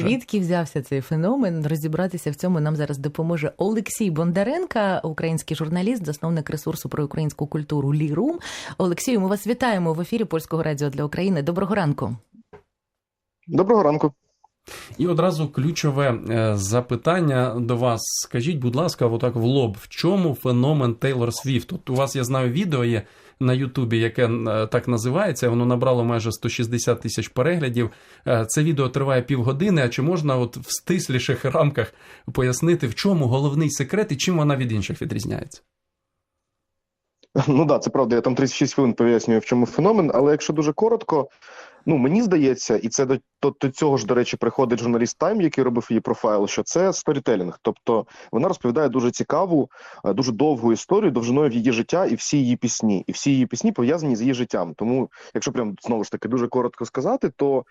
Звідки взявся цей феномен? Розібратися в цьому нам зараз допоможе Олексій Бондаренка, український журналіст, засновник ресурсу про українську культуру Лірум. Олексію, ми вас вітаємо в ефірі Польського радіо для України. Доброго ранку. Доброго ранку. І одразу ключове е, запитання до вас. Скажіть, будь ласка, отак в лоб, в чому феномен Тейлор Свіфт? От у вас я знаю відео є на Ютубі, яке е, так називається. Воно набрало майже 160 тисяч переглядів. Е, Це відео триває півгодини. А чи можна, от в стисліших рамках, пояснити, в чому головний секрет і чим вона від інших відрізняється? Ну да, це правда. Я там 36 хвилин пояснюю, в чому феномен. Але якщо дуже коротко, ну мені здається, і це до, до, до цього ж, до речі, приходить журналіст Тайм, який робив її профайл, що це сторітелінг. Тобто вона розповідає дуже цікаву, е, дуже довгу історію довжиною в її життя і всі її пісні. І всі її пісні пов'язані з її життям. Тому, якщо прям знову ж таки дуже коротко сказати, то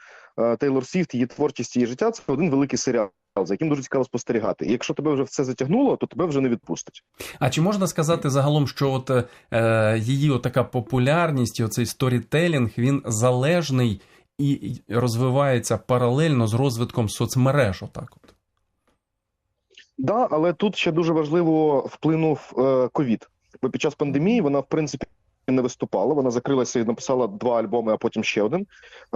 Тейлор Свіфт, її творчість, її життя це один великий серіал. За яким дуже цікаво спостерігати, і якщо тебе вже в це затягнуло, то тебе вже не відпустить. А чи можна сказати загалом, що от е, її така популярність, і оцей сторітелінг, він залежний і розвивається паралельно з розвитком соцмереж? Отак, от Да, але тут ще дуже важливо вплинув ковід. Бо під час пандемії вона, в принципі, не виступала. Вона закрилася і написала два альбоми, а потім ще один,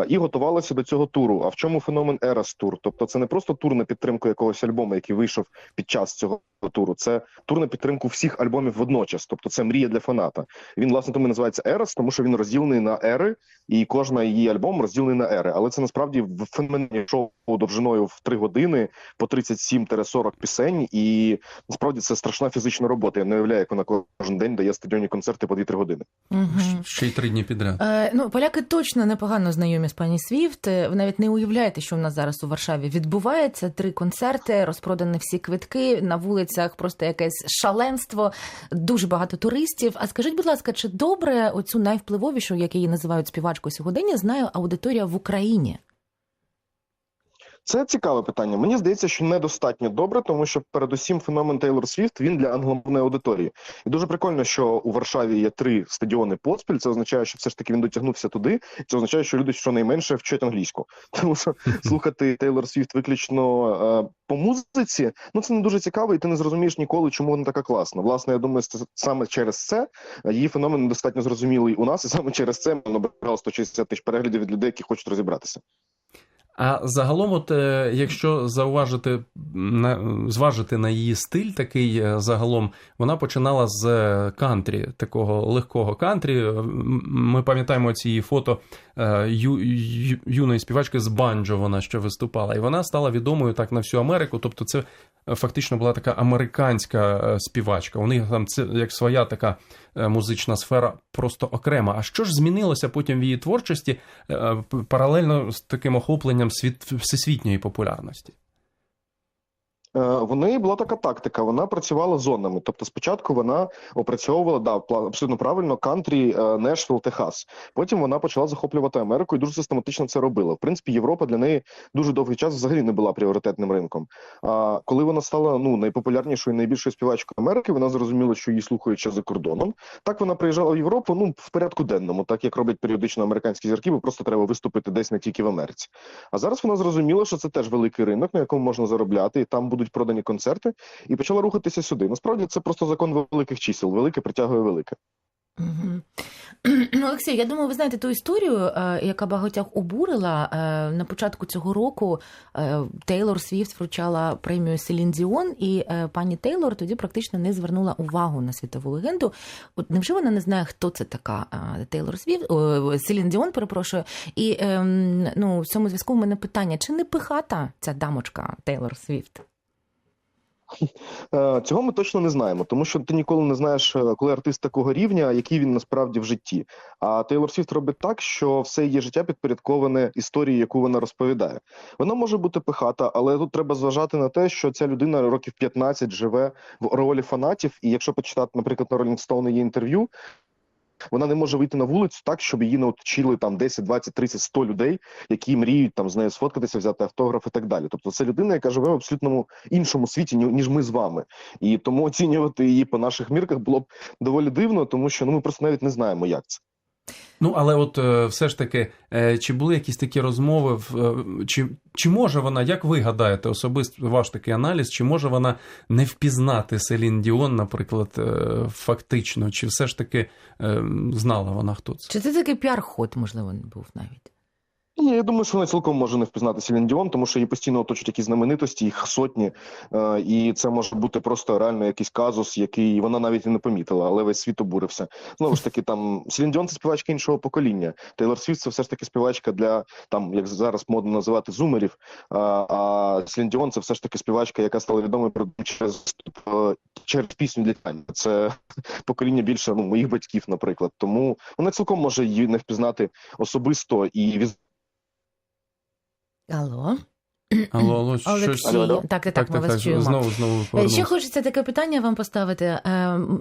і готувалася до цього туру. А в чому феномен Ерас Тур? Тобто, це не просто тур на підтримку якогось альбому, який вийшов під час цього туру. Це тур на підтримку всіх альбомів водночас. Тобто, це мрія для фаната. Він власне тому і називається Ерас, тому що він розділений на ери, і кожна її альбом розділений на ери. Але це насправді в феноменальне шоу довжиною в три години по 37-40 пісень. І насправді це страшна фізична робота. Я не уявляю, як вона кожен день дає стадіонні концерти по 2-3 години. Угу. ще й три дні підряд. Е, ну, поляки точно непогано знайомі з пані Свіфт. Е, Ви навіть не уявляєте, що в нас зараз у Варшаві відбувається. Три концерти, розпродані всі квитки на вулицях, просто якесь шаленство, дуже багато туристів. А скажіть, будь ласка, чи добре оцю найвпливовішу, як її називають співачку сьогодення, знає аудиторія в Україні? Це цікаве питання. Мені здається, що недостатньо добре, тому що передусім феномен Тейлор Свіфт він для англомовної аудиторії. І дуже прикольно, що у Варшаві є три стадіони поспіль. Це означає, що все ж таки він дотягнувся туди. Це означає, що люди щонайменше вчать англійську. Тому що слухати Тейлор Свіфт виключно е, по музиці, ну це не дуже цікаво, і ти не зрозумієш ніколи, чому вона така класна. Власне, я думаю, це саме через це її феномен недостатньо зрозумілий у нас, і саме через це ми набрало 160 тисяч переглядів від людей, які хочуть розібратися. А загалом, от е, якщо зауважити зважити на її стиль, такий е, загалом, вона починала з е, кантрі, такого легкого кантрі. Ми пам'ятаємо ці фото ю, юної співачки з банджо. Вона ще виступала, і вона стала відомою так на всю Америку. Тобто, це фактично була така американська співачка. У них там це як своя така музична сфера, просто окрема. А що ж змінилося потім в її творчості паралельно з таким охопленням світ всесвітньої популярності? В неї була така тактика. Вона працювала зонами. Тобто, спочатку вона опрацьовувала да абсолютно правильно кантрі Нешвіл, Техас. Потім вона почала захоплювати Америку і дуже систематично це робила. В принципі, Європа для неї дуже довгий час взагалі не була пріоритетним ринком. А коли вона стала ну найпопулярнішою, найбільшою співачкою Америки, вона зрозуміла, що її слухають за кордоном. Так вона приїжджала в Європу. Ну в порядку денному, так як роблять періодично американські зірки, бо просто треба виступити десь не тільки в Америці. А зараз вона зрозуміла, що це теж великий ринок, на якому можна заробляти, і там будуть продані концерти, і почала рухатися сюди. Насправді це просто закон великих чисел. Велике притягує велике. Угу. Олексій, я думаю, ви знаєте ту історію, яка багатьох обурила на початку цього року. Тейлор Свіфт вручала премію Селін Діон, і пані Тейлор тоді практично не звернула увагу на світову легенду. От невже вона не знає, хто це така Тейлор Свіфт Селін Діон, перепрошую. І ну, в цьому зв'язку в мене питання: чи не пихата ця дамочка Тейлор Свіфт? Цього ми точно не знаємо, тому що ти ніколи не знаєш, коли артист такого рівня, який він насправді в житті. А Тейлор Свіфт робить так, що все її життя підпорядковане історії, яку вона розповідає. Вона може бути пихата, але тут треба зважати на те, що ця людина років 15 живе в ролі фанатів. І якщо почитати, наприклад, на Rolling Stone її інтерв'ю, вона не може вийти на вулицю так, щоб її не оточили там 10, 20, 30, 100 людей, які мріють там з нею сфоткатися, взяти автограф і так далі. Тобто, це людина, яка живе в абсолютному іншому світі, ніж ми з вами, і тому оцінювати її по наших мірках було б доволі дивно, тому що ну ми просто навіть не знаємо, як це. Ну, але от е, все ж таки, е, чи були якісь такі розмови, е, чи, чи може вона, як ви гадаєте, особисто ваш такий аналіз, чи може вона не впізнати Селін Діон, наприклад, фактично, чи все ж таки е, знала вона, хто це? Чи це такий піар-ход, можливо, був навіть? Ні, я думаю, що вона цілком може не впізнати Селін Діон, тому що її постійно оточують якісь знаменитості, їх сотні, е, і це може бути просто реально якийсь казус, який вона навіть і не помітила, але весь світ обурився. Знову ж таки, там Селін Діон це співачка іншого покоління. Тейлор Свіфт це все ж таки співачка для там, як зараз модно називати зумерів. А, а Селін Діон це все ж таки співачка, яка стала відомою через е, через пісню для Тані. Це покоління більше ну моїх батьків, наприклад. Тому вона цілком може її не впізнати особисто і від Алло. Алло, алло, щось. Олексій. Алло, алло. Так, так, так, ми вас чуємо. Знову, знову Е, Ще хочеться таке питання вам поставити. Е,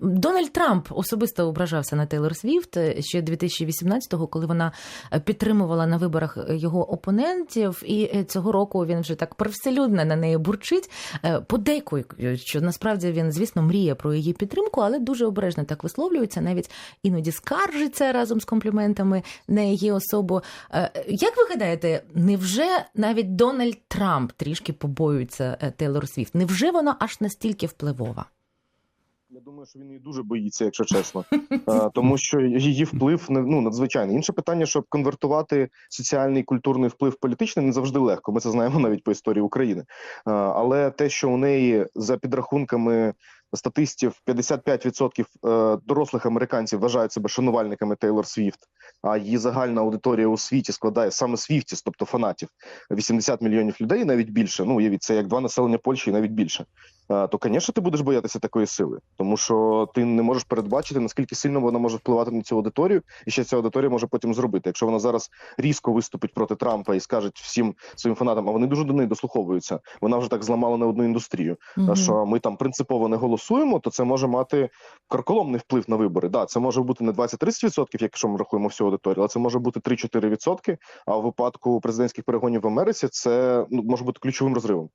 Дональд Трамп особисто ображався на Тейлор Свіфт е, ще 2018-го, коли вона підтримувала на виборах його опонентів, і цього року він вже так привселюдно на неї бурчить. Подейкує, що насправді він, звісно, мріє про її підтримку, але дуже обережно так висловлюється, навіть іноді скаржиться разом з компліментами на її особу. Як ви гадаєте, невже навіть Дональд Трамп трішки побоюється е, Тейлор Свіфт? Невже вона аж настільки впливова? Я думаю, що він її дуже боїться, якщо чесно, Е, тому що її вплив ну надзвичайний. Інше питання, щоб конвертувати соціальний культурний вплив політичний, не завжди легко. Ми це знаємо навіть по історії України. Е, Але те, що у неї за підрахунками статистів 55% е, дорослих американців вважають себе шанувальниками Тейлор Свіфт, а її загальна аудиторія у світі складає саме Свіфтіс, тобто фанатів, 80 мільйонів людей, навіть більше. Ну уявіть, це як два населення Польщі, і навіть більше. Е, то, звісно, ти будеш боятися такої сили, тому що ти не можеш передбачити, наскільки сильно вона може впливати на цю аудиторію, і що ця аудиторія може потім зробити. Якщо вона зараз різко виступить проти Трампа і скаже всім своїм фанатам, а вони дуже до неї дослуховуються. Вона вже так зламала не одну індустрію. Мгм. Що ми там принципово не голосуємо, то це може мати карколомний вплив на вибори. Да, це може бути не 20-30%, якщо ми рахуємо всю аудиторію, але це може бути 3-4%, А в випадку президентських перегонів в Америці це ну може бути ключовим розривом.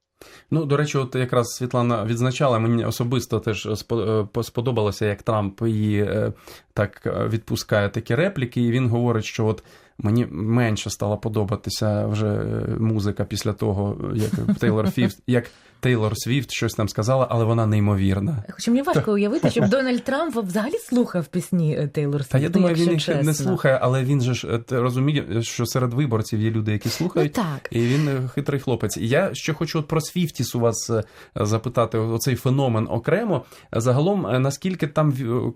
Ну, до речі, от якраз Світлана відзначала, мені особисто теж е, сподобалося, як Трамп її е, так е, відпускає такі репліки, і він говорить, що от мені менше стала подобатися вже е, музика після того, як Тейлор Фіфт, як Тейлор Свіфт щось там сказала, але вона неймовірна. Хоча мені важко уявити, щоб Дональд Трамп взагалі слухав пісні е, Тейлор Свіфт. Та я думаю, він їх не слухає, але він же ж е, розуміє, що серед виборців є люди, які Ну слухають. так. І він хитрий хлопець. Я ще хочу от про Свіфтіс у вас запитати, оцей феномен окремо. Загалом, наскільки там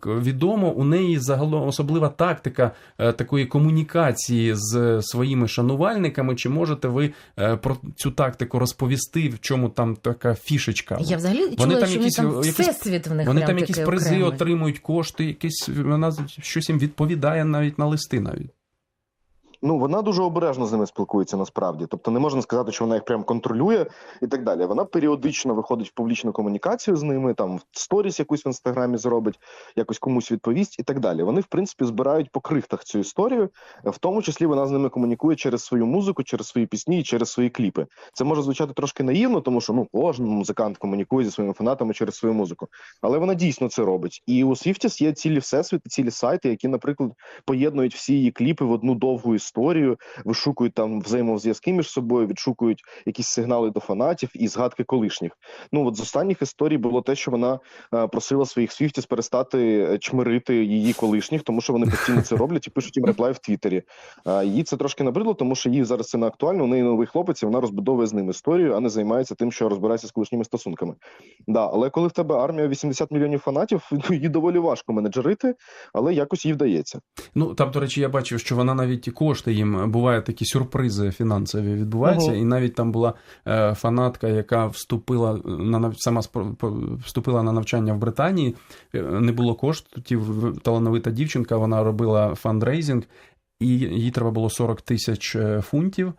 відомо, у неї загалом особлива тактика такої комунікації з своїми шанувальниками. Чи можете ви е, про цю тактику розповісти, в чому там така фішечка? Я взагалі Вони чула, там що якісь- там якісь- всесвіт в них Вони там якісь призи окремий. отримують, кошти, якісь вона щось їм відповідає навіть на листи навіть. Ну вона дуже обережно з ними спілкується насправді. Тобто не можна сказати, що вона їх прям контролює і так далі. Вона періодично виходить в публічну комунікацію з ними, там в сторіс якусь в інстаграмі зробить, якось комусь відповість і так далі. Вони в принципі збирають по крихтах цю історію, в тому числі вона з ними комунікує через свою музику, через свої пісні і через свої кліпи. Це може звучати трошки наївно, тому що ну кожен музикант комунікує зі своїми фанатами через свою музику, але вона дійсно це робить. І у Свіфтіс є цілі всесвіти, цілі сайти, які, наприклад, поєднують всі її кліпи в одну довгу історію, вишукують там взаємозв'язки між собою, відшукують якісь сигнали до фанатів і згадки колишніх. Ну от з останніх історій було те, що вона е, просила своїх свіфтіс перестати е, чмирити її колишніх, тому що вони постійно це роблять і пишуть їм реплай в Твіттері. Їй це трошки набридло, тому що їй зараз це не актуально. У неї новий хлопець, і вона розбудовує з ним історію, а не займається тим, що розбирається з колишніми стосунками. Да, але коли в тебе армія 80 мільйонів фанатів, ну, її доволі важко менеджерити, але якось їй вдається. Ну там, до речі, я бачив, що вона навіть і кошти їм бувають такі сюрпризи фінансові відбуваються, Ага. і навіть там була е, фанатка, яка вступила на сама вступила на навчання в Британії. е, Не було коштів. Талановита дівчинка, вона робила фандрейзинг. І їй треба було 40 тисяч е, фунтів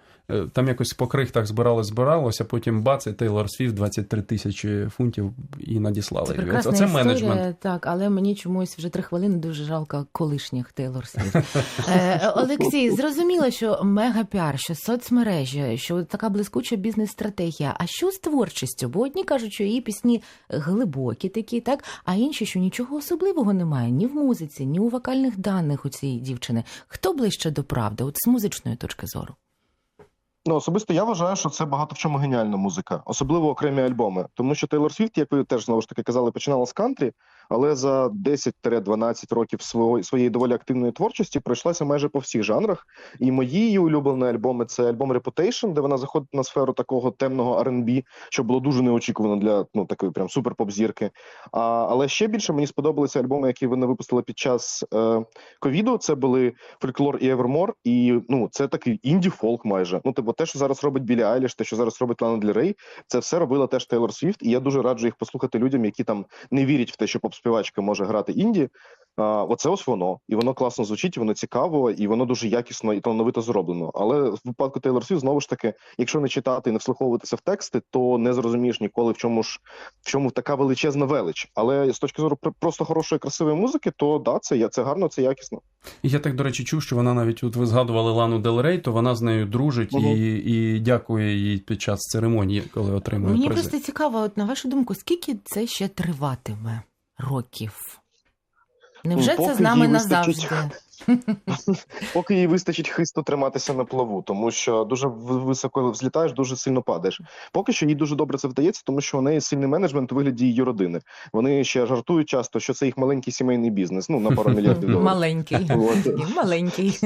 там якось по крихтах збиралось, збиралось, а потім бац, і Тейлор Свіфт 23 тисячі фунтів і надіслали. Це прекрасна Оце історія, менеджмент. так, але мені чомусь вже три хвилини дуже жалко колишніх Тейлор Свіфт. Е, Олексій, зрозуміло, що мегапіар, що соцмережі, що така блискуча бізнес-стратегія. А що з творчістю? Бо одні кажуть, що її пісні глибокі такі, так, а інші, що нічого особливого немає ні в музиці, ні у вокальних даних у цієї дівчини. Хто ближче до правди, от з музичної точки зору? Ну, особисто я вважаю, що це багато в чому геніальна музика, особливо окремі альбоми. Тому що Тейлор Свіфт, як ви теж знову ж таки казали, починала з кантрі, але за 10-12 років своєї, своєї доволі активної творчості пройшлася майже по всіх жанрах. І мої її улюблені альбоми це альбом Reputation, де вона заходить на сферу такого темного R&B, що було дуже неочікувано для ну такої прям супер поп-зірки. А, але ще більше мені сподобалися альбоми, які вони випустили під час е, ковіду. Це були Фольклор і Evermore, і ну це такий інді-фолк майже. Ну, типу, те, що зараз робить Білі Айліш, те, що зараз робить Лана Дель Рей, це все робила теж Тейлор Свіфт. І я дуже раджу їх послухати людям, які там не вірять в те, що поп-співачка може грати інді. А, оце ось воно, і воно класно звучить, і воно цікаво, і воно дуже якісно і талановито зроблено. Але в випадку Тейлор Свіфт, знову ж таки, якщо не читати і не вслуховуватися в тексти, то не зрозумієш ніколи в чому ж в чому така величезна велич. Але з точки зору пр- просто хорошої красивої музики, то да, це я це гарно, це якісно. І Я так, до речі, чув, що вона навіть, от ви згадували Лану Дел Рей, то вона з нею дружить Мгм. і, і дякує їй під час церемонії, коли отримує Мені призи. просто цікаво, от на вашу думку, скільки це ще триватиме років? Невже Поки це з нами назавжди? вистачить- назавжди? Поки їй вистачить хисту триматися на плаву, тому що дуже високо взлітаєш, дуже сильно падаєш. Поки що їй дуже добре це вдається, тому що у неї сильний менеджмент у вигляді її родини. Вони ще жартують часто, що це їх маленький сімейний бізнес. Ну на пару мільярдів доларів. Маленький. Маленький.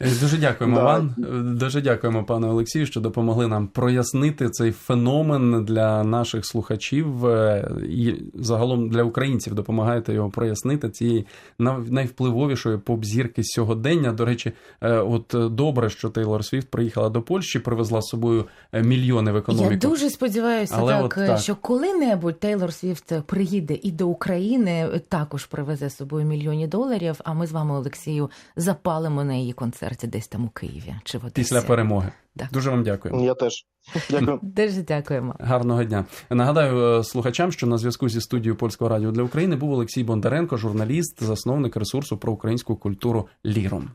Е, Дуже дякуємо Да. вам. Е, Дуже дякуємо, пане Олексію, що допомогли нам прояснити цей феномен для наших слухачів е, і загалом для українців допомагаєте його прояснити цієї найвпливовішої поп-зірки сьогодення. До речі, е, от е, добре, що Тейлор Свіфт приїхала до Польщі, привезла з собою е, мільйони в економіку. Я дуже сподіваюся, Але так, от так. що коли-небудь Тейлор Свіфт приїде і до України, також привезе з собою мільйони доларів. А ми з вами, Олексію, запалимо на її концерті десь там у Києві чи в Одесі. Після перемоги. Да. Дуже вам дякую. Я теж дякую. Дуже дякуємо. Гарного дня. Нагадаю е, слухачам, що на зв'язку зі студією Польського радіо для України був Олексій Бондаренко, журналіст, засновник ресурсу про українську культуру Ліром.